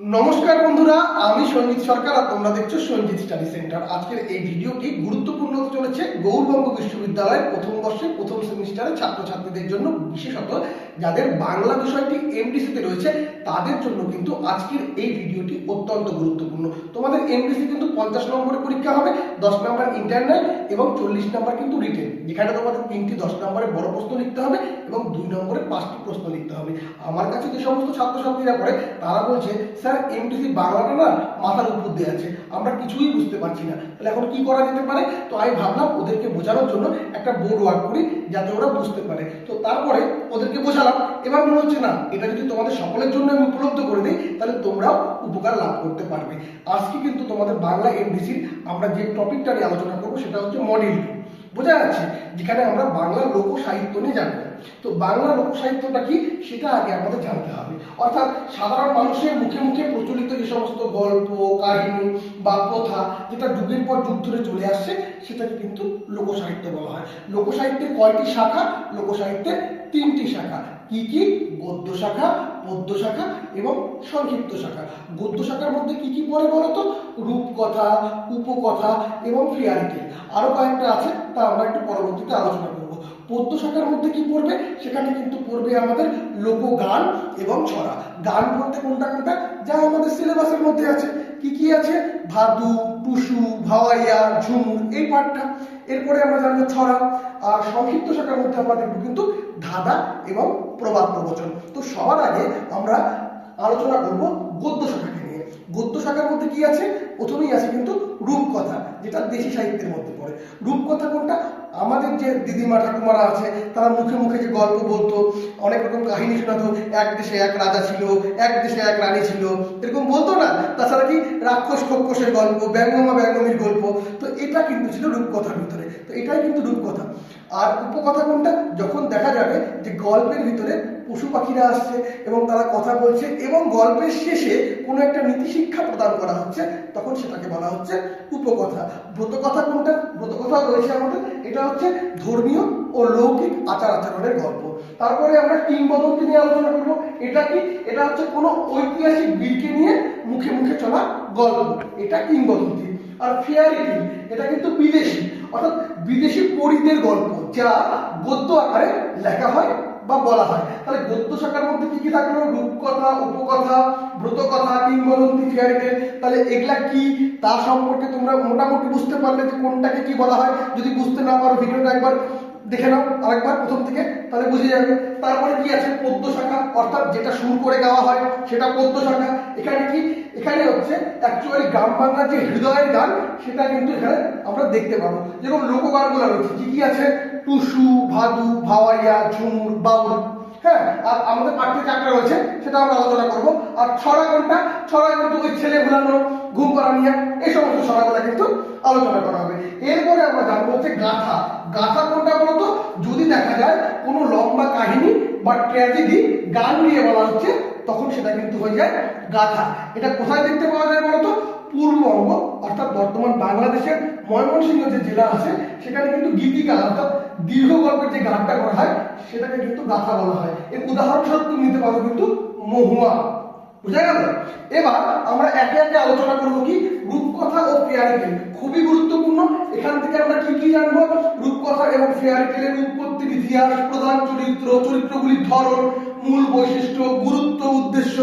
নমস্কার বন্ধুরা, আমি সঞ্জিত সরকার আর তোমরা দেখছ সঞ্জিত স্টাডি সেন্টার। আজকের এই ভিডিওটি গুরুত্বপূর্ণ হতে চলেছে। গৌরবঙ্গ বিশ্ববিদ্যালয়ের প্রথম বর্ষে, প্রথম সেমিস্টারের ছাত্রছাত্রীদের জন্য বিশেষত যাদের বাংলা বিষয়টি এমডিসিতে রয়েছে তাদের জন্য কিন্তু আজকের এই ভিডিওটি অত্যন্ত গুরুত্বপূর্ণ। তোমাদের এমডিসি কিন্তু পঞ্চাশ নম্বরের পরীক্ষা হবে, দশ নম্বর ইন্টারনাল এবং চল্লিশ নম্বর কিন্তু রিটেন যেখানে তোমাদের তিনটি দশ নম্বরের বড় প্রশ্ন লিখতে হবে এবং দুই নম্বরে পাঁচটি প্রশ্ন লিখতে হবে। আমার কাছে যে সমস্ত ছাত্রছাত্রীরা পড়ে, তারা বলছে, স্যার এমডিসি বাংলাটা না মাথার উপর দিয়ে আছে। আমরা কিছুই বুঝতে পারছি না। তাহলে এখন কি করা যেতে পারে? তো আমি ভাবলাম ওদেরকে বোঝানোর জন্য একটা বোর্ড ওয়ার্ক করি, যাতে ওরা বুঝতে পারে। তো তারপরে ওদেরকে বোঝালাম। এবার মনে হচ্ছে, না, এটা যদি তোমাদের সকলের জন্য আমি উপলব্ধ করে দিই, তাহলে তোমরাও উপকার লাভ করতে পারবে। আজকে কিন্তু তোমাদের বাংলা এমডিসির আমরা যে টপিকটা নিয়ে আলোচনা করব, সেটা হচ্ছে মডেল টু বোঝা যাচ্ছে যেখানে আমরা বাংলা লোক সাহিত্য নিয়ে জানব। তো বাংলা লোক সাহিত্যটা কি, সেটা আগে আমাদের জানতে হবে। অর্থাৎ সাধারণ মানুষের মুখে মুখে প্রচলিত যে সমস্ত গল্প, কাহিনী বা প্রথা, যেটা যুগের পর যুগ ধরে চলে আসছে, সেটাকে কিন্তু লোকসাহিত্য বলা হয়। লোকসাহিত্যের কয়টি শাখা? লোকসাহিত্যের তিনটি শাখা। কি কি? গদ্য শাখা, পদ্য শাখা এবং সংক্ষিপ্ত শাখা। গদ্য শাখার মধ্যে কি কি পড়ে বলতো রূপকথা, উপকথা এবং ফেয়ারি টেল আরও কয়েকটা আছে, তা আমরা একটু পরবর্তীতে আলোচনা করব। পদ্য শাখার মধ্যে কি পড়বে? সেখানে কিন্তু পড়বে আমাদের লোকগান এবং ছড়া। গান বলতে কোনটা কোনটা? যা আমাদের সিলেবাসের মধ্যে আছে। কি কি আছে? ভাদু, টুসু, ভাওয়াইয়া, ঝুমুর, এই পাঠটা এরপরে আমরা জানব ছড়া, আর সংক্ষিপ্ত শাখার মধ্যে আমরা দেখব কিন্তু ধাঁধা এবং প্রবাদ প্রবচন। তো সবার আগে আমরা আলোচনা করব গদ্য শাখাকে। গদ্য শাখার মধ্যে কি আছে? প্রথমেই আছে কিন্তু রূপকথা, যেটা দেশি সাহিত্যের মধ্যে পড়ে। রূপকথা কোনটা? আমাদের যে দিদিমা ঠাকুমারা আছে, তারা মুখে মুখে যে গল্প বলতো, অনেক রকম কাহিনী শোনাতো, এক দেশে এক রাজা ছিল, এক দেশে এক রানী ছিল, এরকম বলতো না? তাছাড়া কি রাক্ষস খক্ষসের গল্প, ব্যঙ্গমা ব্যঙ্গমীর গল্প, তো এটা কিন্তু ছিল রূপকথার ভিতরে। তো এটাই কিন্তু রূপকথা। আর উপকথা কোনটা? যখন দেখা যাবে যে গল্পের ভিতরে পশু পাখিরা আসছে এবং তারা কথা বলছে এবং গল্পের শেষে কোনো একটা নীতি শিক্ষা প্রদান করা হচ্ছে, তখন সেটাকে বলা হচ্ছে উপকথা। ব্রতকথা কোনটা? ব্রতকথা রয়েছে আমাদের, এটা হচ্ছে ধর্মীয় ও লৌকিক আচার আচরণের গল্প। তারপরে আমরা কিংবদন্তি নিয়ে আলোচনা করব। এটা কি? এটা হচ্ছে কোনো ঐতিহাসিক বীরকে নিয়ে মুখে মুখে চলা গল্প। এটা কিংবদন্তি। আর ফেয়ারি টেল এটা কিন্তু বিদেশি। অর্থাৎ বিদেশি পরিদের গল্প, যা গদ্য আকারে লেখা হয় বা বলা হয়। তাহলে গদ্য শাখার মধ্যে কি কি থাকল? রূপকথা, উপকথা, ব্রতকথা, কিংবদন্তি ফেয়ারি টেল তাহলে এগুলা কি? তা সম্পর্কে তোমরা মোটামুটি বুঝতে পারলে যে কোনটাকে কি বলা হয়। যদি বুঝতে না পারো, ভিডিওটা একবার দেখে নাও আরেকবার প্রথম থেকে, তাহলে বুঝে যাবে। তারপরে কি আছে? পদ্য শাখা, অর্থাৎ যেটা সুর করে গাওয়া হয়, সেটা পদ্য শাখা। এখানে কি? এখানে হচ্ছে অ্যাকচুয়ালি গ্রাম বাংলার যে হৃদয়ের গান, সেটা কিন্তু এখানে আমরা দেখতে পাবো। যেরকম লোকগানগুলো রয়েছে, কি কি আছে? টুসু ভাদু, ভাওয়াইয়া, ঝুমুর, বাউল। হ্যাঁ আর আমাদের পাঠ্যে চারটা রয়েছে, সেটা আমরা আলোচনা করব। আর ছড়া কোনটা ছড়া কিন্তু ওই ছেলে ভুলানো, ঘুম পাড়া নিয়ে এই সমস্ত ছড়াগুলো কিন্তু আলোচনা করা হবে। এরপরে আমরা জানব হচ্ছে গাথা। গাথা কোনটা বলতো? যদি দেখা যায় কোনো লম্বা কাহিনী বা ট্র্যাজেডি গান নিয়ে বলা হচ্ছে, তখন সেটা কিন্তু হয়ে যায় গাথা। এটা কোথায় দেখতে পাওয়া যায় বলতো? পূর্ববঙ্গ অর্থাৎ বর্তমান বাংলাদেশের ময়মনসিংহ যে জেলা আছে, সেখানে কিন্তু গীতিকা অর্থাৎ দীর্ঘ গল্পের যে গানটা করা হয়, সেটাকে কিন্তু গাথা বলা হয়। এর উদাহরণস্বরূপ তুমি নিতে পারো কিন্তু মহুয়া। বুঝা গেল? এবার আমরা একে একে আলোচনা করব কি রূপকথা ও ফেয়ারি টেল খুবই গুরুত্বপূর্ণ। এখান থেকে আমরা কি কি জানব? রূপকথা এবং ফেয়ারি টেলের উৎপত্তির ইতিহাস, প্রধান চরিত্র চরিত্রগুলির ধরন, মূল বৈশিষ্ট্য, গুরুত্ব, উদ্দেশ্য।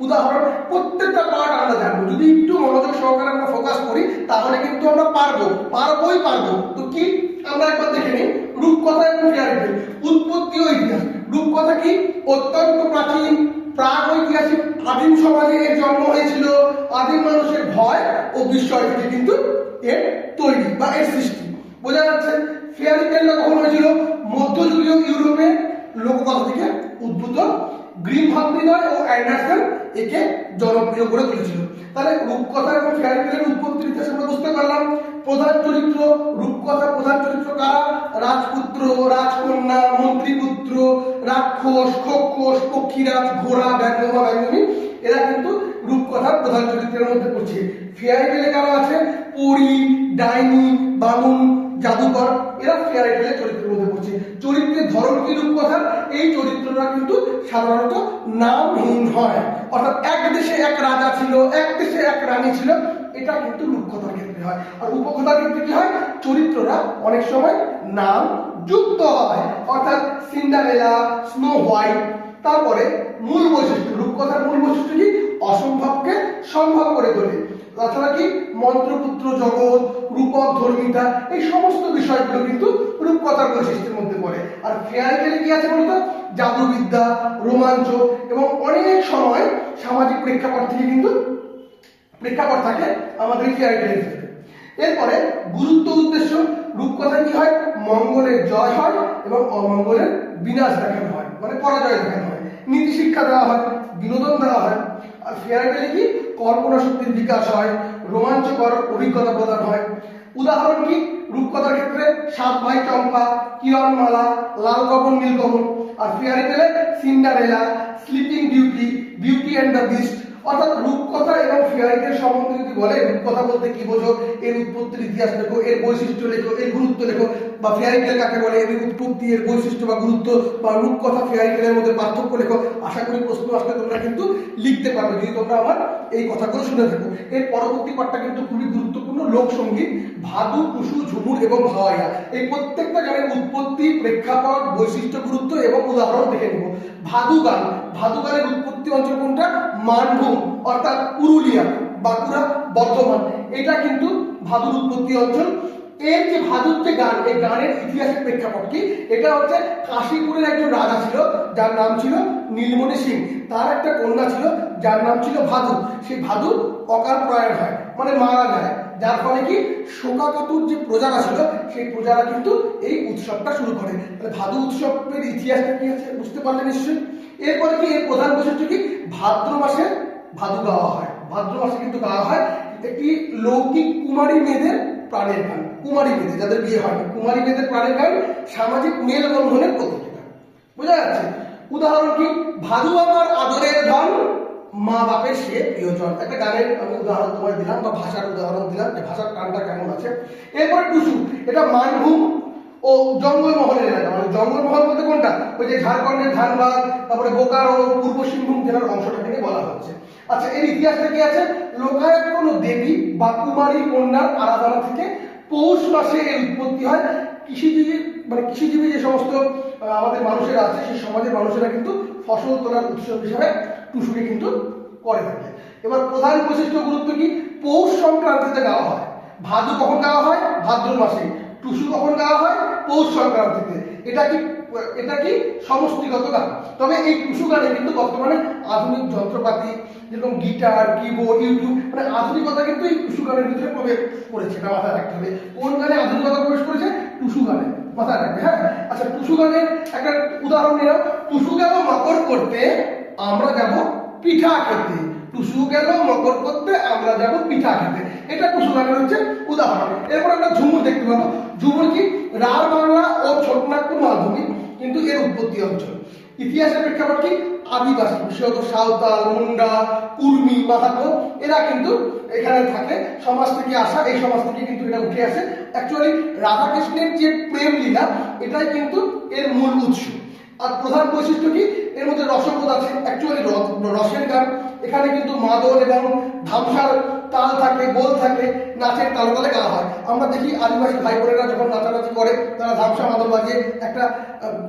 উদাহরণ, প্রত্যেকটা পার্ট আমরা জানব। যদি একটু মনোযোগ সহকারে আমরা ফোকাস করি, তাহলে কিন্তু আমরা পারব, পারবোই পারব। তো কি আমরা একবার দেখে নিই, রূপকথা এবং ফেয়ারি উৎপত্তি ও ইতিহাস। রূপকথা কি? অত্যন্ত প্রাচীন প্রাগ ঐতিহাসিক আদিম সমাজে এর জন্ম হয়েছিল। আদিম মানুষের ভয় ও বিস্ময় থেকে কিন্তু এর তৈরি বা এর সৃষ্টি। বোঝা যাচ্ছে, ফেয়ারি টেলটা কখন হয়েছিল? মধ্যযুগীয় ইউরোপে। লোককথা থেকে উদ্ভূত। গ্রিন ভাবনিদয় ও অ্যান্ডারসন একে জনপ্রিয় করে তুলেছিল। তাহলে রূপকথা এবং ফেয়ারি টেলের উৎপত্তির ইতিহাস আমরা বুঝতে পারলাম, প্রধান চরিত্র রূপকথার প্রধান চরিত্র কারা? রাজপুত্র, রাজকন্যা, মন্ত্রীপুত্র, রাক্ষস খক্ষস পক্ষীরাজ, ঘোড়া ব্যঙ্গমা ব্যঙ্গমী এরা কিন্তু রূপকথার প্রধান চরিত্রের মধ্যে পড়ছে। ফেয়ারি টেলে কারা আছে, পরী, ডাইনি, বামুন জাদুকর, এরা ফেয়ারি টেলের চরিত্রের মধ্যে পড়ছে। চরিত্রের ধরন কি রূপকথার? এই চরিত্ররা কিন্তু সাধারণত নামহীন হয়। অর্থাৎ এক দেশে এক রাজা ছিল, এক দেশে এক রানী ছিল, এটা কিন্তু রূপকথার ক্ষেত্রে হয়। আর উপকথার ক্ষেত্রে কি হয়? চরিত্ররা অনেক সময় নাম যুক্ত হয়। অর্থাৎ সিন্ডারেলা, স্নো হোয়াইট, তারপরে মূল বৈশিষ্ট্য। রূপকথার মূল বৈশিষ্ট্য কি? অসম্ভবকে সম্ভব করে তোলে। তাছাড়া কি মন্ত্রপুত্র, জগৎ, রূপক, ধর্মিতা, এই সমস্ত বিষয়গুলো কিন্তু রূপকথার বৈশিষ্ট্যের মধ্যে পড়ে। আর ফেয়ারি টেলে কি আছে বলতো? জাদুবিদ্যা, রোমাঞ্চ এবং অনেক সময় সামাজিক প্রেক্ষাপট থেকে কিন্তু প্রেক্ষাপট থাকে আমাদের ফেয়ারি টেলের এরপরে গুরুত্ব উদ্দেশ্য, রূপকথা কি হয়? মঙ্গলের জয় হয় এবং অমঙ্গলের বিনাশ দেখানো হয় মানে পরাজয় দেখানো হয়। নীতি শিক্ষা দেওয়া হয়, বিনোদন দেওয়া হয়। আর ফেয়ার টেলে কি? কল্পনা শক্তির বিকাশ হয়, রোমাঞ্চকর অভিজ্ঞতা প্রদান হয়। উদাহরণ কি? রূপকথার ক্ষেত্রে সাত ভাই চম্পা, কিরণ মালা, লাল কমল নীল আর ফেয়ারি পেলে Cinderella, sleeping beauty beauty and the beast. অর্থাৎ রূপকথা এবং ফেয়ারিটেল সম্বন্ধে যদি বলে, রূপকথা বলতে কি বোঝো, এর উৎপত্তির ইতিহাস লেখো, এর বৈশিষ্ট্য লেখো, এর গুরুত্ব লেখো, বা ফেয়ারিটেল কাকে বলে, এর উৎপত্তি, এর বৈশিষ্ট্য বা গুরুত্ব, বা রূপকথা ফেয়ারিটেলের মধ্যে পার্থক্য লেখো, আশা করি প্রশ্ন আসলে তোমরা কিন্তু লিখতে পারবে, যদি তোমরা আমার এই কথাগুলো শুনে থাকো। এর পরবর্তী পাঠটা কিন্তু খুবই গুরুত্বপূর্ণ, লোকসঙ্গীত, ভাদু টুসু ঝুমুর এবং ভাওয়াইয়া। এই প্রত্যেকটা গানের উৎপত্তি, প্রেক্ষাপট, বৈশিষ্ট্য, গুরুত্ব এবং উদাহরণ দেখে নেব। ভাদু গান ভাদু গানের উৎপত্তি অঞ্চল কোনটা? মানভূম, অর্থাৎ পুরুলিয়া বাঁকুড়া, বর্ধমান। এটা কিন্তু ভাদুর উৎপত্তি অঞ্চল। এর যে ভাদুর যে গান, এই গানের ইতিহাসের প্রেক্ষাপট কি? এটা হচ্ছে কাশীপুরের একজন রাজা ছিল, যার নাম ছিল নীলমণি সিং। তার একটা কন্যা ছিল, যার নাম ছিল ভাদু। সেই ভাদু অকাল প্রয়াণ হয় মানে মারা যায়। যার ফলে কি শোকাকাতুর যে প্রজারা ছিল, সেই প্রজারা কিন্তু এই উৎসবটা শুরু করে। তাহলে ভাদু উৎসবের ইতিহাসটা কি আছে বুঝতে পারলে নিশ্চয়ই? এরপরে কি এর প্রধান বৈশিষ্ট্য কি? ভাদ্র মাসে ভাদু গাওয়া হয়। ভাদ্র মাসে কিন্তু গাওয়া হয় একটি লৌকিক কুমারী মেয়েদের প্রাণের গান, কুমারী মেয়েদের, যাদের বিয়ে হয়নি। কুমারী মেয়েদের প্রাণের গান সামাজিক মেলবন্ধনের প্রতীক। বোঝা যাচ্ছে? উদাহরণ কি? ভাদু আমার আদরের ধন মা বাপের সে প্রিয়জন। একটা গানের আমি উদাহরণ তোমায় দিলাম বা ভাষার উদাহরণ দিলাম যে ভাষার টানটা কেমন আছে। এরপরে টুসু, এটা মানভূম ও জঙ্গলমহলের এলাকা। মানে জঙ্গলমহল বলতে কোনটা? ওই যে ঝাড়খণ্ডের ধানবাদ, তারপরে বোকারো পূর্ব সিংভূম জেলার অংশটা থেকে বলা হচ্ছে। আচ্ছা এর ইতিহাসটা কি আছে? লোকায়ত কোনো দেবী বা কুমারী, কন্যার আরাধনা থেকে পৌষ মাসে এর উৎপত্তি হয়। কৃষিজীবী মানে কৃষিজীবী যে সমস্ত আমাদের মানুষেরা আছে, সেই সমাজের মানুষেরা কিন্তু ফসল তোলার উৎসব হিসাবে টুসুকে কিন্তু করে থাকে। এবার প্রধান বৈশিষ্ট্য গুরুত্ব কি? পৌষ সংক্রান্তিতে গাওয়া হয়। ভাদু কখন গাওয়া হয়? ভাদ্র মাসে। টুসু কখন গাওয়া হয়? পৌষ সংক্রান্তিতে। এটা কি এটা কি সমষ্টিগত গান। তবে এই টুসু গানে কিন্তু বর্তমানে আধুনিক যন্ত্রপাতি, যেরকম গিটার, কিবোর্ড, ইউটিউব মানে আধুনিকতা কিন্তু এই টুসু গানের ভিতরে প্রবেশ করেছে, এটা মাথায় রাখতে হবে। কোন গানে আধুনিকতা প্রবেশ করেছে? টুসু গানে। মাথায় রাখবে হ্যাঁ? আচ্ছা টুসু গানের একটা উদাহরণ নিলাম টুসু গেল মকর করতে, আমরা যাব পিঠা খেতে। টুসু গেল মকর করতে, আমরা যাব পিঠা খেতে। এটা টুসু গানের হচ্ছে উদাহরণ। এরপর একটা ঝুমুর দেখতে পাবো। ঝুমুর কি? রার বাংলা ও ছোটনাগপুর মাধ্যমিক কিন্তু এর উৎপত্তি অঞ্চল। ইতিহাসের প্রেক্ষাপট কি আদিবাসী, বিশেষত সাঁওতাল, মুন্ডা, কুর্মি, মাহাতো, এরা কিন্তু এখানে থাকে। সমাজ থেকে আসা, এই সমাজ থেকে কিন্তু এটা উঠে আসে। অ্যাকচুয়ালি রাধাকৃষ্ণের যে প্রেম লীলা, এটাই কিন্তু এর মূল উৎস। আর প্রধান বৈশিষ্ট্য কি? এর মধ্যে রসবোধ আছে। অ্যাকচুয়ালি রসের গান। এখানে কিন্তু মাদল এবং ধামসার তাল থাকে, বোল থাকে, নাচের তালে তালে গাওয়া হয়। আমরা দেখি আদিবাসী ভাই বোনেরা যখন নাচানাচি করে, তারা ধামসা মাদল বাজিয়ে একটা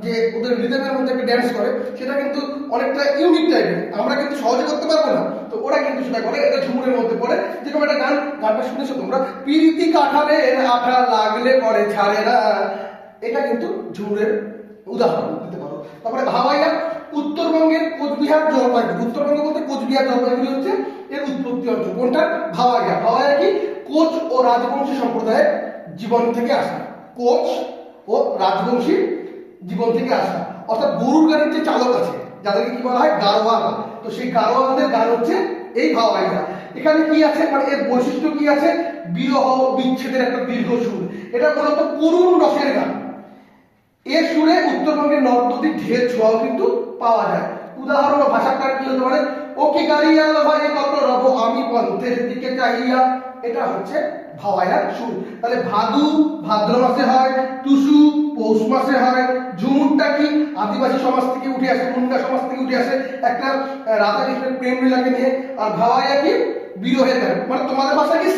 যে ওদের রিদমের মধ্যে একটা ড্যান্স করে, সেটা কিন্তু অনেকটা ইউনিক টাইপের আমরা কিন্তু সহজে করতে পারব না। তো ওরা কিন্তু সেটা করে, এটা ঝুমুরের মধ্যে পড়ে। যেরকম একটা গান, গানটা শুনেছো তোমরা? পিরিতি কাঠালে আঠা লাগলে পরে ছাড়ে না। এটা কিন্তু ঝুমুরের উদাহরণ দিতে পারো। তারপরে ভাবাইয়া উত্তরবঙ্গের কোচবিহার জলপাইগুড়ি। উত্তরবঙ্গ বলতে কোচবিহার, জলপাইগুড়ি হচ্ছে এর উৎপত্তি অঞ্চল। কোনটা? ভাওয়াইয়া ভাওয়াইয়া কি? কোচ ও রাজবংশী সম্প্রদায়ের জীবন থেকে আসা। কোচ ও রাজবংশী জীবন থেকে আসা। অর্থাৎ গরুর গাড়ির যে চালক আছে, যাদেরকে কি বলা হয়? গারোয়ান তো সেই গারোয়ানদের গান হচ্ছে এই ভাওয়াইয়া এখানে কি আছে? মানে এর বৈশিষ্ট্য কি আছে? বিরহ বিচ্ছেদের একটা দীর্ঘ সুর। এটা মূলত করুণ রসের গান। এর সুরে উত্তরবঙ্গের নদ নদীর ঢের ছোঁয়াও কিন্তু পাওয়া যায়। উদাহরণ কারণ কি হতে পারে ও কি গাড়িয়া ভাই কত রব আমি পন্থের দিকে চাহিয়া। এটা হচ্ছে ভাওয়াইয়ার সুর। তাহলে ভাদু ভাদ্র মাসে হয় টুসু পৌষ মাসে হয় ঝুমুরটা কি? আদিবাসী সমাজ থেকে উঠে আসে মুন্ডা সমাজ থেকে উঠে আসে একটা আহ, রাধা কৃষ্ণের প্রেম লীলাকে নিয়ে। আর ভাওয়াইয়া কি? মানে তোমাদের কি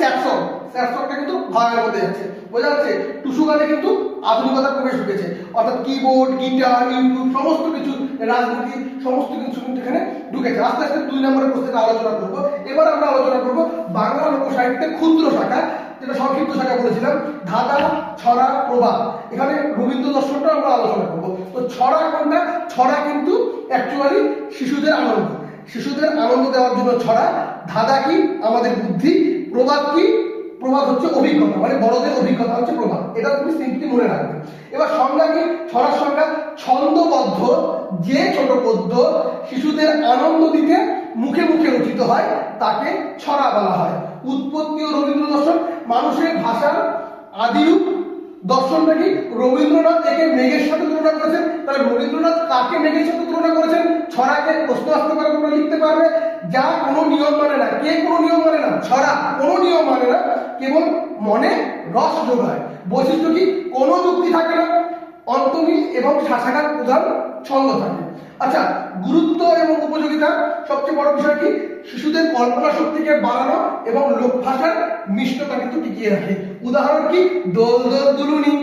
কিন্তু ভাওয়াইয়ের মধ্যে যাচ্ছে। বোঝা যাচ্ছে টুসু গানে কিন্তু আধুনিকতার প্রবেশ ঢুকেছে অর্থাৎ কিবোর্ড গিটার ইউটিউব সমস্ত কিছু, রাজনীতি, সমস্ত কিছু কিন্তু এখানে ঢুকেছে। আস্তে আস্তে দুই নম্বরের প্রশ্নে আলোচনা করব। এবার আমরা আলোচনা করব বাংলা লোক সাহিত্যের ক্ষুদ্র শাখা, যেটা সংক্ষিপ্ত শাখা বলেছিলাম, ধাঁধা, ছড়া, প্রবাদ। এখানে রবীন্দ্র দর্শনটা আমরা আলোচনা করব। তো ছড়া কোনটা? ছড়া কিন্তু অ্যাকচুয়ালি শিশুদের আনন্দ। শিশুদের আনন্দ দেওয়ার জন্য ছড়া ধাঁধা কি? আমাদের বুদ্ধি। প্রবাদ কি? প্রবাদ হচ্ছে অভিজ্ঞতা। মানে বড়দের অভিজ্ঞতা হচ্ছে প্রবাদ। এটা তুমি সিম্পলি মনে রাখবে। এবার সংজ্ঞা কি? ছড়ার সংজ্ঞা, ছন্দবদ্ধ, যে ছোট পদ্য শিশুদের আনন্দ দিতে মুখে মুখে রচিত হয়, তাকে ছড়া বলা হয়। উৎপত্তি ও রবীন্দ্র দর্শন, মানুষের ভাষার আদিরূপ দর্শনটা কি? রবীন্দ্রনাথ একে মেঘের সাথে তুলনা করেছেন। তাহলে রবীন্দ্রনাথ কাকে মেঘের সাথে তুলনা করেছেন? ছড়াকে প্রশ্ন পারে তোমরা লিখতে পারবে। যা কোনো নিয়ম মানে না, কে কোনো নিয়ম মানে না, ছড়া কোনো নিয়ম মানে না, কেবল মনে রস যোগায়। বৈশিষ্ট্য কি? কোনো যুক্তি থাকে না অন্তমিল এবং শাসাঘাত প্রধান ছন্দ থাকে। আচ্ছা গুরুত্ব এবং উপযোগিতা, সবচেয়ে বড় বিষয় কি? শিশুদের কল্পনা শক্তিকে বাড়ানো এবং লোক ভাষার মিষ্টতা কিন্তু টিকিয়ে রাখে। উদাহরণ কি? দোল দোল দুলুনি,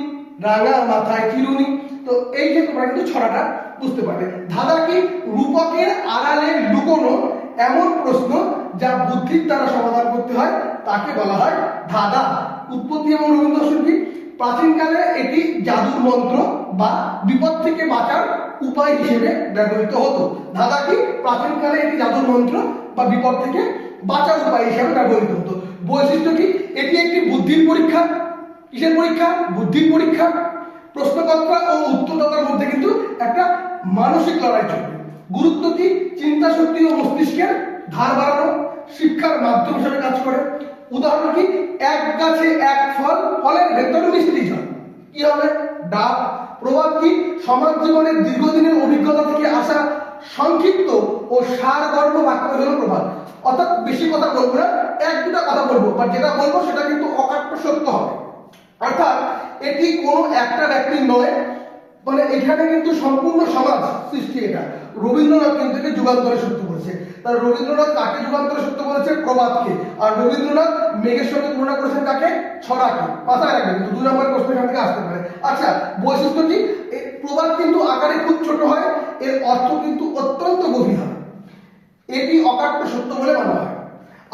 রাঙা মাথায় চিরুনি তো এই যে তোমরা কিন্তু ছড়াটা বুঝতে পারবে। ধাঁধা কি? রূপকের আড়ালে লুকোনো এমন প্রশ্ন যা বুদ্ধির দ্বারা সমাধান করতে হয়, তাকে বলা হয় ধাঁধা। উৎপত্তি এবং রবীন্দ্র দর্শন কি প্রাচীনকালে এটি জাদুর মন্ত্র বা বিপদ থেকে বাঁচার উপায় হিসেবে ব্যবহৃত হতো। ধাঁধা কি? প্রাচীনকালে এটি জাদুর মন্ত্র বা বিপদ থেকে বাঁচার উপায় হিসেবে ব্যবহৃত হতো। বৈশিষ্ট্য কি? এটি একটি বুদ্ধির পরীক্ষা। কিসের পরীক্ষা? বুদ্ধির পরীক্ষা। প্রশ্নকর্তা ও উত্তরদাতার মধ্যে কিন্তু একটা মানসিক লড়াই চলবে। গুরুত্ব কি চিন্তা শক্তি ও মস্তিষ্কের ধার বাড়ানো, শিক্ষার মাধ্যম হিসেবে কাজ করে। উদাহরণ কি, এক গাছে এক ফল, ফলের ভেতরে মিষ্টি জল। কি হবে? ডাব। প্রভাব কি, সমাজ জীবনের দীর্ঘদিনের অভিজ্ঞতা থেকে আসা সংক্ষিপ্ত ও সারগর্ভ বাক্য হলো প্রবাদ। অর্থাৎ বেশি কথা বলব না, এক দুটা কথা বলব বা যেটা বলব সেটা কিন্তু অকাট্য সত্য হবে। অর্থাৎ এটি কোনো একটা ব্যক্তির নয় মানে এখানে কিন্তু সম্পূর্ণ সমাজ সৃষ্টি এটা। রবীন্দ্রনাথ কিন্তু একে যুগান্তরে সত্য বলেছে। তার রবীন্দ্রনাথ কাকে যুগান্তরে সত্য বলেছে? প্রবাদকে আর রবীন্দ্রনাথ মেঘের সঙ্গে তুলনা করেছেন কাকে? ছড়াকে। মাথায় রাখবেন, কিন্তু দুই নম্বর প্রশ্ন এখান থেকে আসতে পারে। আচ্ছা বৈশিষ্ট্য কি? প্রবাদ কিন্তু আকারে খুব ছোট হয়, এর অর্থ কিন্তু অত্যন্ত গভীর হয়। এটি অকাট্য সত্য বলে মানা হয়।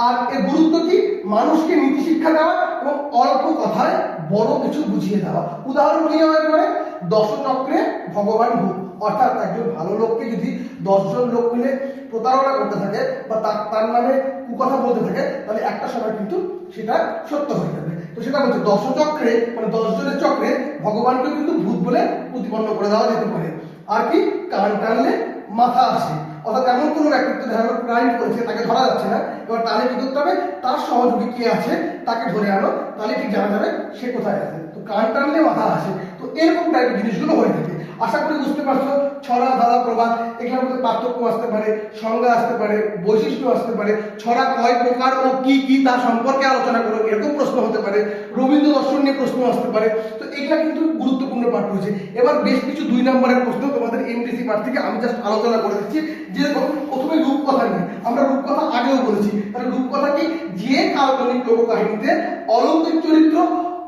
আর এর গুরুত্ব কি? মানুষকে নীতি শিক্ষা দেওয়া এবং অল্প কথায় বড় কিছু বুঝিয়ে দেওয়া। উদাহরণ হতে পারে দশচক্রে ভগবান ভূত। অর্থাৎ একজন ভালো লোককে যদি দশজন লোক মিলে প্রতারণা করতে থাকে বা তার তার নামে কুকথা বলতে থাকে, তাহলে একটা সময় কিন্তু সেটা সত্য হয়ে যাবে। তো সেটা বলছে, দশচক্রে মানে দশজনের চক্রে ভগবানকে কিন্তু ভূত বলে প্রতিপন্ন করে দেওয়া যেতে পারে। আর কি? কান টানলে মাথা আসে। অর্থাৎ এমন কোনো ব্যক্তিত্ব যারা ক্রাইম করেছে, তাকে ধরা যাচ্ছে না। এবার তাহলে কি করতে হবে? তার সহযোগী কে আছে, তাকে ধরে আনো। তাহলে ঠিক জানা যাবে সে কোথায় আছে। তো কান টানলে মাথা আসে। তো এরকম টাইপের জিনিসগুলো হয়ে থাকে। আশা করি বুঝতে পারছ, ছড়া, ধারা, প্রবাদ এগুলোর মধ্যে পার্থক্য আসতে পারে, সংজ্ঞা আসতে পারে, বৈশিষ্ট্য আসতে পারে, ছড়া কয় প্রকার ও কি কি তার সম্পর্কে আলোচনা করো, এরকম প্রশ্ন হতে পারে রবীন্দ্র দর্শন নিয়ে প্রশ্ন আসতে পারে, তো এগুলা কিন্তু গুরুত্বপূর্ণ পাঠ রয়েছে। এবার বেশ কিছু দুই নম্বরের প্রশ্ন তোমাদের এমডিসি পাঠ থেকে আমি জাস্ট আলোচনা করে দিচ্ছি যেরকম প্রথমে রূপকথা নিয়ে। আমরা রূপকথা আগেও বলেছি, তাহলে রূপকথা কি? যে কাল্পনিক লোককাহিনীতে অলৌকিক চরিত্র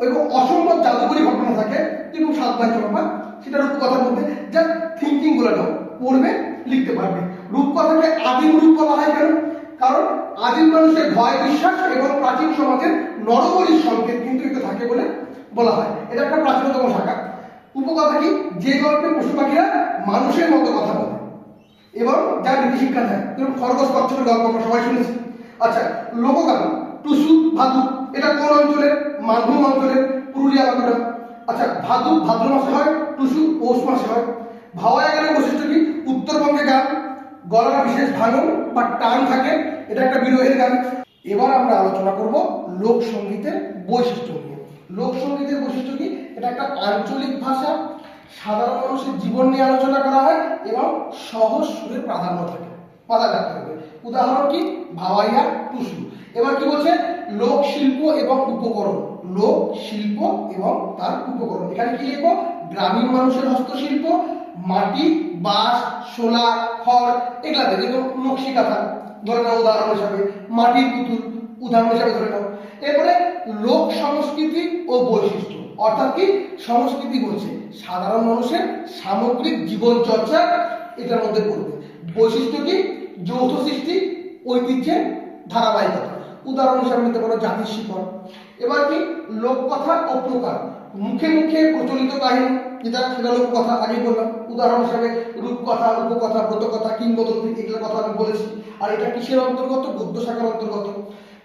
এবং অসম্ভব জাদুকরী ঘটনা থাকে, যেরকম সাত ভাই চম্পা সেটা রূপকথার মধ্যে যা থিঙ্কিংগুলো নাও, পড়বে, লিখতে পারবে। রূপকথাকে আদিম রূপ বলা হয় কেন? কারণ আদিম মানুষের ভয়, বিশ্বাস এবং প্রাচীন সমাজের নরবলির সংকেত কিন্তু এটা থাকে বলে বলা হয়। এটা একটা প্রাচীনতম শাখা। উপকথা কি? যে গল্পে পশু পাখিরা মানুষের মতো কথা বলে এবং যা নীতি শিক্ষা দেয়। যেরকম খরগোশ কচ্ছপের গল্প, আমরা সবাই শুনেছি। আচ্ছা লোকগান টুসু ভাদু। এটা কোন অঞ্চলের মানভূম অঞ্চলের পুরুলিয়া বাঁকুড়া আচ্ছা ভাদু, ভাদ্র মাসে হয়, টুসু, পৌষ মাসে হয়। ভাওয়ায় গানের বৈশিষ্ট্য কি? উত্তরবঙ্গে গান, গলার বিশেষ ভাঙন বা টান থাকে, এটা একটা বিরোহের গান। এবার আমরা আলোচনা করব লোকসঙ্গীতের বৈশিষ্ট্য নিয়ে। লোকসঙ্গীতের বৈশিষ্ট্য কি? এটা একটা আঞ্চলিক ভাষা, সাধারণ মানুষের জীবন নিয়ে আলোচনা করা হয় এবং সহজ সুরের প্রাধান্য থাকে। মাথায় রাখতে হবে। উদাহরণ কি? ভাওয়াইয়া, টুসু। এবার কি বলছে? লোক শিল্প এবং উপকরণ। লোক শিল্প এবং তার উপকরণ। এখানে কি লিখব গ্রামীণ মানুষের হস্তশিল্প, মাটি, বাঁশ শোলা খড়, এগুলাতে যেমন নকশি কাঁথা। ধরে নাও উদাহরণ হিসাবে। মাটির পুতুল, উদাহরণ হিসাবে ধরে নাও। এরপরে লোক সংস্কৃতি ও বৈশিষ্ট্য। অর্থাৎ কি? সংস্কৃতি বলছে সাধারণ মানুষের সামগ্রিক জীবন চর্চা এটার মধ্যে পড়বে। বৈশিষ্ট্য কি? যৌথ সৃষ্টি, ঐতিহ্যের ধারাবাহিকতা। উদাহরণ হিসাবে নিতে পারো, জাতির শিকড়। এবার কি? লোককথা ও প্রকার। মুখে মুখে প্রচলিত কাহিনী, যেটা সেটা লোককথা আগে বললাম। উদাহরণ হিসাবে রূপকথা উপকথা ব্রতকথা, কিংবদন্তি এগুলোর কথা আমি বলেছি। আর এটা কিসের অন্তর্গত? গদ্য শাখার অন্তর্গত।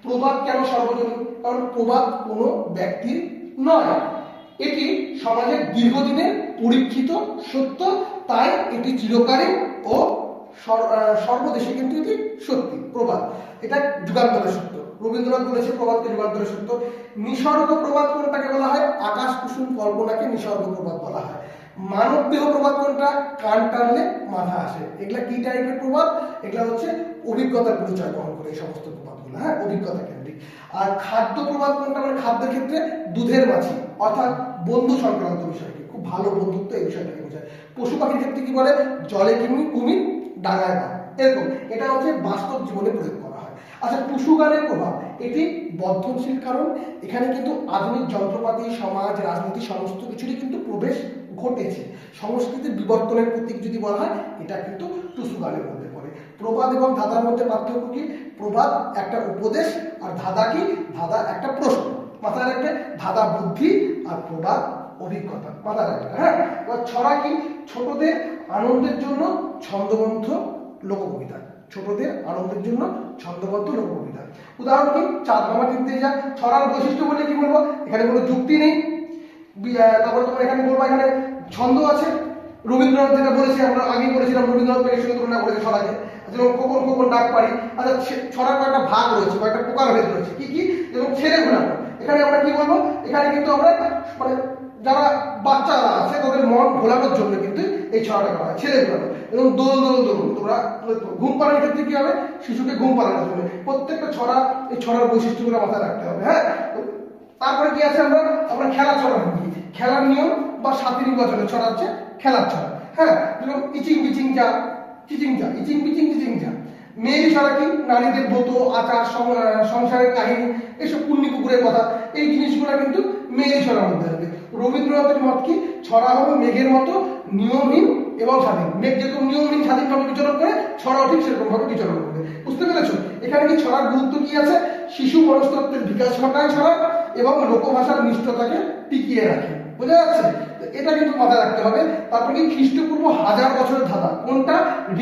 প্রবাদ কেন সর্বজনীন? কারণ প্রবাদ কোনো ব্যক্তির নয়। এটি সমাজের দীর্ঘদিনের পরীক্ষিত সত্য, তাই এটি চিরকালীন ও সর্বদেশে কিন্তু এটি সত্যি, প্রবাদ। এটা যুগান্তরের সত্য। রবীন্দ্রনাথ বলেছে প্রবাদকে যুগান্তরের সত্য নিসর্গ প্রবাদ কোনটাকে বলা হয়? আকাশ কুসুম কল্পনাকে নিসর্গ প্রবাদ বলা হয়। মানব দেহ প্রবাদ কোনটা? কান টানলে মাথা আসে। এগুলা কি টাইপের প্রবাদ এগুলা হচ্ছে অভিজ্ঞতার পরিচয় বহন করে এই সমস্ত প্রবাদগুলো হ্যাঁ? অভিজ্ঞতা কেন্দ্রিক। আর খাদ্য প্রবাদ কোনটা মানে? খাদ্যের ক্ষেত্রে দুধের মাছি, অর্থাৎ বন্ধু সংক্রান্ত বিষয়কে। খুব ভালো বন্ধুত্ব এই বিষয়টাকে বোঝায়। পশু পাখির ক্ষেত্রে কি বলে? জলে কিমি, কুমির, ডাঙায় বা এরকম। এটা হচ্ছে বাস্তব জীবনে প্রয়োগ আচ্ছা টুসু গানের প্রভাব, এটি বর্ধনশীল কারণ। এখানে কিন্তু আধুনিক যন্ত্রপাতি, সমাজ, রাজনীতি, সমস্ত কিছুরই কিন্তু প্রবেশ ঘটেছে। সংস্কৃতির বিবর্তনের প্রতীক যদি বলা হয়, এটা কিন্তু টুসু গানের মধ্যে পড়ে। প্রবাদ এবং ধাঁধার মধ্যে পার্থক্য কি? প্রবাদ একটা উপদেশ, আর ধাঁধা কি? ধাঁধা একটা প্রশ্ন। মাথায় রাখবে, ধাঁধা বুদ্ধি আর প্রবাদ অভিজ্ঞতা। মাথায় রাখবে হ্যাঁ? এবার ছড়া কি? ছোটদের আনন্দের জন্য ছন্দবদ্ধ লোককবিতা। ছোটদের আনন্দের জন্য ছন্দবদ্ধ লোককবিতা উদাহরণ কি? চাঁদ মামা কিনতে যা, ছড়ার বৈশিষ্ট্য বলে কি বলব? এখানে কোনো যুক্তি নেই। তারপরে তোমার এখানে বলব, এখানে ছন্দ আছে। রবীন্দ্রনাথ যেটা বলেছি, আমরা আগেই বলেছিলাম, রবীন্দ্রনাথ মেঘের সঙ্গে তুলনা করেছে ছড়াকে যেমন কখন কখন ডাক পারি আচ্ছা ছড়ার কয়েকটা ভাগ রয়েছে, কয়েকটা প্রকারভেদ রয়েছে। কি কি? যেমন ছেলে ঘোরানো এখানে আমরা কি বলব? এখানে কিন্তু আমরা মানে যারা বাচ্চা আছে, তাদের মন ভোলানোর জন্য কিন্তু এই ছড়াটা করা হয়, ছেলে এবং দোল দোল দোল, তোমরা ঘুম পাড়ানোর ক্ষেত্রে কি হবে? শিশুকে ঘুম পাড়ানোর জন্য। প্রত্যেকটা ছড়া, এই ছড়ার বৈশিষ্ট্যগুলো মাথায় রাখতে হবে হ্যাঁ? তারপরে কি আছে আমরা? আমরা খেলা ছড়া কি খেলার নিয়ম বা সাথী নির্বাচনে ছড়া হচ্ছে খেলার ছড়া হ্যাঁ? যেমন ইচিং বিচিং যা চিচিং যা ইচিং বিচিং চিচিং যা মেয়ের ছড়া কি নারীদের ব্রত, আচার সংসারের কাহিনী, এসব পুণ্যি পুকুরের কথা, এই জিনিসগুলো কিন্তু মেয়ের ছড়ার মধ্যে হবে রবীন্দ্রনাথের মত কি? ছড়া হবে মেঘের মতো নিয়মহীন এবং স্বাধীন। মেঘ যেরকম নিয়মহীন স্বাধীনভাবে বিচরণ করে ছড়াও ঠিক সেরকম ভাবে বিচরণ করবে। বুঝতে পেরেছ? এখানে কি ছড়ার গুরুত্ব কি আছে? শিশু মনস্তত্ত্বের বিকাশ ঘটায় ছড়া এবং লোকভাষার নিষ্ঠতাকে টিকিয়ে রাখে। বোঝা যাচ্ছে? এটা কিন্তু মাথায় রাখতে হবে। তারপর কি খ্রিস্টপূর্ব হাজার বছরের ধাঁধা? কোনটা?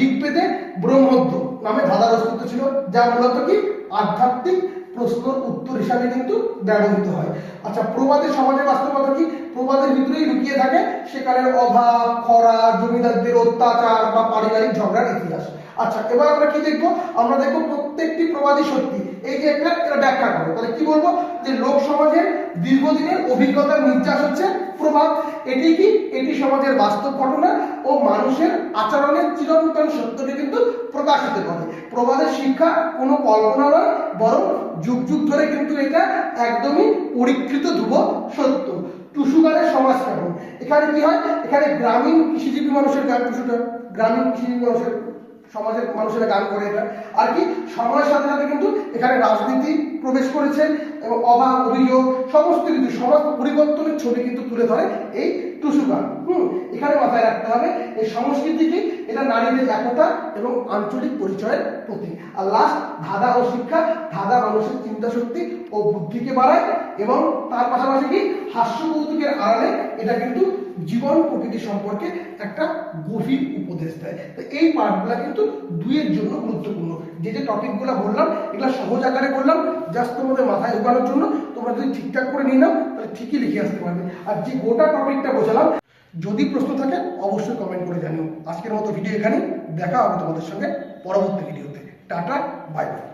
ঋগ্বেদে ব্রহ্মদ্য নামে ধাঁধার অস্তিত্ব ছিল, যা মূলত কি? আধ্যাত্মিক প্রশ্নর উত্তর হিসাবে কিন্তু ব্যবহৃত হয়। আচ্ছা প্রবাদের সমাজের বাস্তবতা কি? প্রবাদের ভিতরেই লুকিয়ে থাকে সেকালের অভাব, খরা, জমিদারদের অত্যাচার বা পারিবারিক ঝগড়ার ইতিহাস। আচ্ছা এবার আমরা কি দেখব? আমরা দেখব প্রত্যেকটি প্রবাদী সত্যি। এই যে একটা, এটা ব্যাখ্যা করব তাহলে কি বলব? যে লোক সমাজের দীর্ঘদিনের অভিজ্ঞতার নির্যাস হচ্ছে প্রবাদ। এটি কি? এটি সমাজের বাস্তব ঘটনা। ও মানুষের আচরণের চিরন্তন সত্যকে কিন্তু প্রকাশিত করে। প্রবাদের শিক্ষা কোনো কল্পনা নয়, বরং যুগ যুগ ধরে কিন্তু এটা একদমই পরীক্ষিত ধ্রুব সত্য। টুসুগারের সমাজ কেমন এখানে কি হয়? এখানে গ্রামীণ কৃষিজীবী মানুষের গান টুসুটা, গ্রামীণ কৃষিজীবী মানুষের, সমাজের মানুষেরা গান করে এটা। আর কি? সময়ের সাথে সাথে কিন্তু এখানে রাজনীতি প্রবেশ করেছে এবং অভাব, অভিযোগ, সমস্ত কিছু, সমাজ পরিবর্তনের ছবি কিন্তু তুলে ধরে এই টুসু গান হুম, এখানে মাথায় রাখতে হবে, এই সংস্কৃতি কি এটা নারীদের একতা এবং আঞ্চলিক পরিচয়ের প্রতীক। আর লাস্ট ধাঁধা ও শিক্ষা, ধাঁধা মানুষের চিন্তা শক্তি ও বুদ্ধিকে বাড়ায় এবং তার পাশাপাশি কি? হাস্য কৌতুকের আড়ালে এটা কিন্তু জীবন প্রকৃতি সম্পর্কে একটা গভীর উপদেশ দেয়। তো এই পার্টগুলো কিন্তু দুইয়ের জন্য গুরুত্বপূর্ণ। যে যে টপিকগুলো বললাম, এগুলো সহজ আকারে বললাম জাস্ট তোমাদের মাথায় ঢোকানোর জন্য তোমরা যদি ঠিকঠাক করে নিয়ে নাও ঠিকই লিখে আসতে পারবে। আর যে গোটা টপিকটা বোঝালাম যদি প্রশ্ন থাকে, অবশ্যই কমেন্ট করে জানিও। আজকের মতো ভিডিও এখানে দেখা হবে তোমাদের সঙ্গে পরবর্তী ভিডিওতে টাটা বাই বাই